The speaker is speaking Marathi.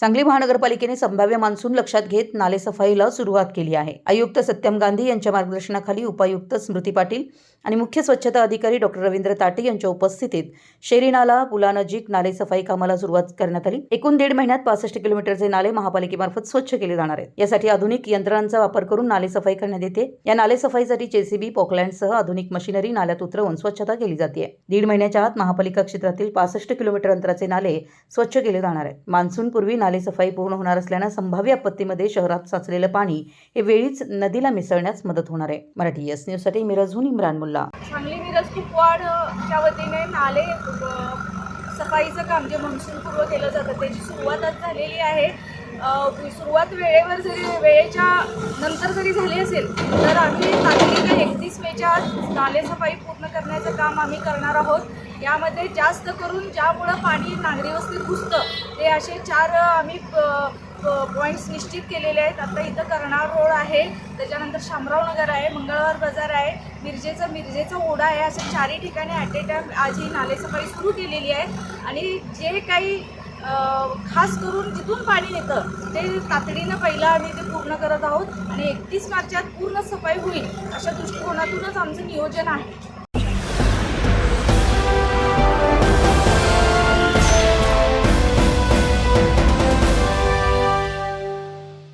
सांगली महानगरपालिकेने संभाव्य मान्सून लक्षात घेत नालेसफाईला सुरुवात केली आहे. आयुक्त सत्यम गांधी यांच्या मार्गदर्शनाखाली उपायुक्त स्मृती पाटील आणि मुख्य स्वच्छता अधिकारी डॉक्टर रवींद्र ताटे यांच्या उपस्थितीत शेरी नाला पुलानजीक नालेसफाई कामाला सुरुवात करण्यात आली. एकूण दीड महिन्यात पासष्ट किलोमीटरचे नाले महापालिकेमार्फत स्वच्छ केले जाणार आहेत. यासाठी आधुनिक यंत्रणांचा वापर करून नालेसफाई करण्यात येते. या नालेसफाईसाठी जेसीबी पॉकलँडसह आधुनिक मशिनरी नाल्यात उतरवून स्वच्छता केली जाते. दीड महिन्याच्या आत महापालिका क्षेत्रातील पासष्ट किलोमीटर अंतराचे नाले स्वच्छ केले जाणार आहेत. मान्सूनपूर्वी नाले सफाई पूर्ण होणार असल्यानं संभाव्य आपत्तीमध्ये शहरात साचलेलं पाणी हे वेळीच नदीला मिसळण्यास मदत होणार आहे. मराठी एस न्यूजसाठी मिरजहून इम्रान मुल्ला. सांगली मिरज कुपवाडच्या वतीने नाले सफाईचं काम जे मनसूनपूर्व केलं जातं त्याची सुरुवात आज झालेली आहे. सुरुवात वेळेवर जरी वेळेच्या नंतर जरी झाली असेल तर आम्ही तातडीने आज नाले सफाई पूर्ण करण्याचं काम आम्ही करणार आहोत. यामध्ये जास्त करून ज्यामुळं पाणी नागरी वस्तीत घुसतं ते असे चार आम्ही पॉईंट्स निश्चित केलेले आहेत. आता इथं करणार रोड आहे त्याच्यानंतर शामराव नगर आहे मंगळवार बाजार आहे मिरजेचं मिरजेचा ओढा आहे अशा चारही ठिकाणी ॲट ए टाईम आज ही नालेसफाई सुरू केलेली आहे. आणि जे काही खास करून जिथून पाणी येतं ते तातडीनं पहिलं आम्ही ते पूर्ण करत आहोत आणि एकतीस मार्चात पूर्ण सफाई होईल अशा दृष्टिकोनातूनच आमचं नियोजन आहे.